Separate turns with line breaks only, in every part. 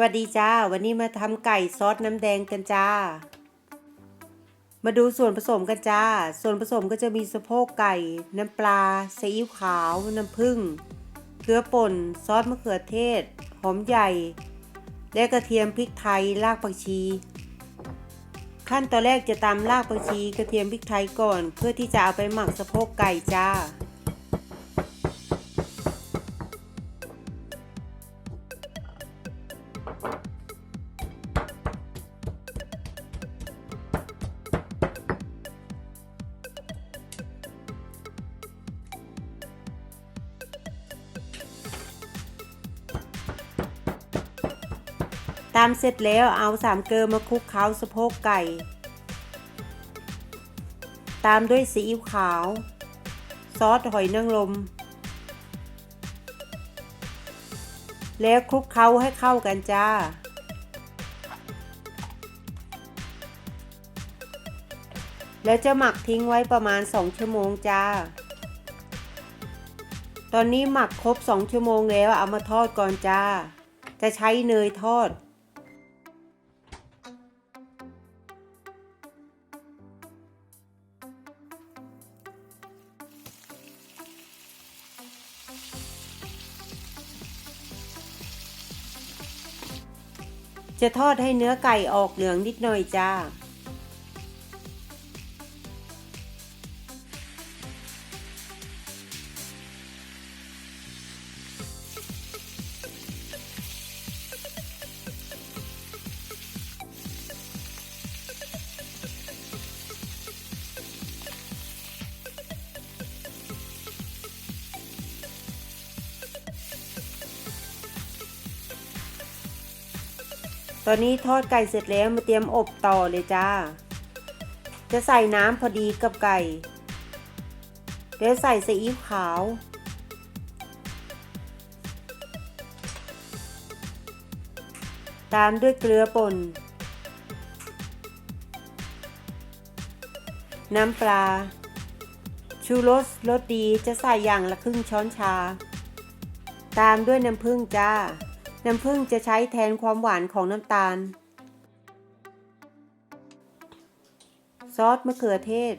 วัสดีจ้า วันนี้มาทำไก่ซอสน้ำแดงกันจ้า มาดูส่วนผสมกันจ้า ส่วนผสมก็จะมีสะโพกไก่ น้ำปลาซีอิ๊วขาว น้ำผึ้งเกลือป่น ซอสมะเขือเทศ หอมใหญ่ และกระเทียมพริกไทยรากผักชี ขั้นตอนแรกจะตำรากผักชี กระเทียมพริกไทยก่อน เพื่อที่จะเอาไปหมักสะโพกไก่จ้า ตามเสร็จแล้วเอาสามเกลือมาคลุกเคล้าสะโพกไก่ ตามด้วยซีอิ๊วขาว ซอสหอยนางรม แล้วคลุกเคล้าให้เข้ากันจ้า แล้วจะหมักทิ้งไว้ประมาณ 2 ชั่วโมงจ้า ตอนนี้หมักครบ 2 ชั่วโมงแล้วเอามาทอดก่อนจ้า จะใช้เนยทอด จะทอดให้เนื้อไก่ออกเหลืองนิดหน่อยจ้า ตอนนี้ทอดไก่เสร็จแล้วมาเตรียมอบต่อเลยจ้า จะใส่น้ำพอดีกับไก่ แล้วใส่ซีอิ๊วขาว ตามด้วยเกลือป่น น้ำปลา ชูรสรสดีจะใส่อย่างละครึ่งช้อนชา ตามด้วยน้ำผึ้งจ้า น้ำผึ้งจะใช้แทนความหวานของน้ำตาล ซอสมะเขือเทศ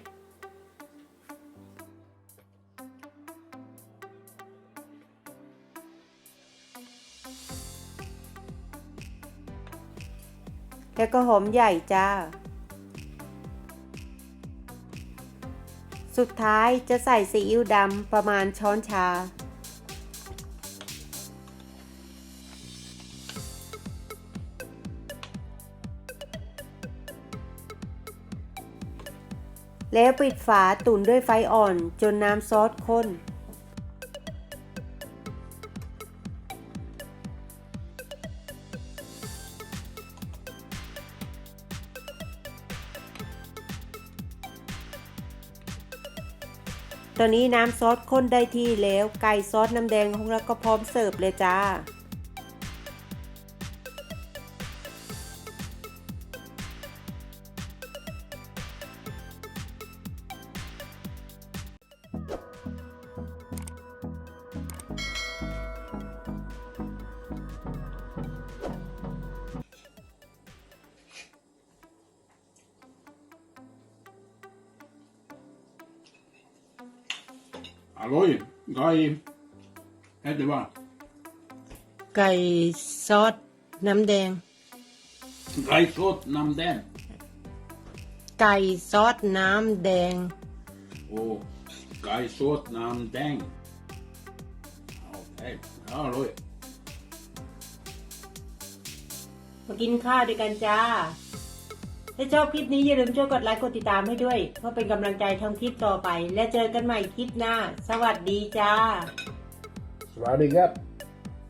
แล้วก็หอมใหญ่จ้า สุดท้ายจะใส่ซีอิ๊วดำประมาณช้อนชา แล้วปิดฝาตุ๋นด้วยไฟอ่อนจนน้ำซอสข้น ตอนนี้น้ำซอสข้นได้ที่แล้วไก่ซอสน้ำแดงของเราก็พร้อมเสิร์ฟเลยจ้า
Halloj, Guy. Hette va?
ไก่ซอสน้ำแดง
Guy såt namn den.
ไก่ซอสน้ำแดง
Och Guy såt namn den. Okej, halloj.
มากินข้าวด้วยกันจ้า ถ้าชอบคลิปนี้อย่าลืมช่วยกดไลค์กดติดตามให้ด้วย เพื่อเป็นกำลังใจทำคลิปต่อไป และเจอกันใหม่คลิปหน้า สวัสดีจ้า
สวัสดีครับ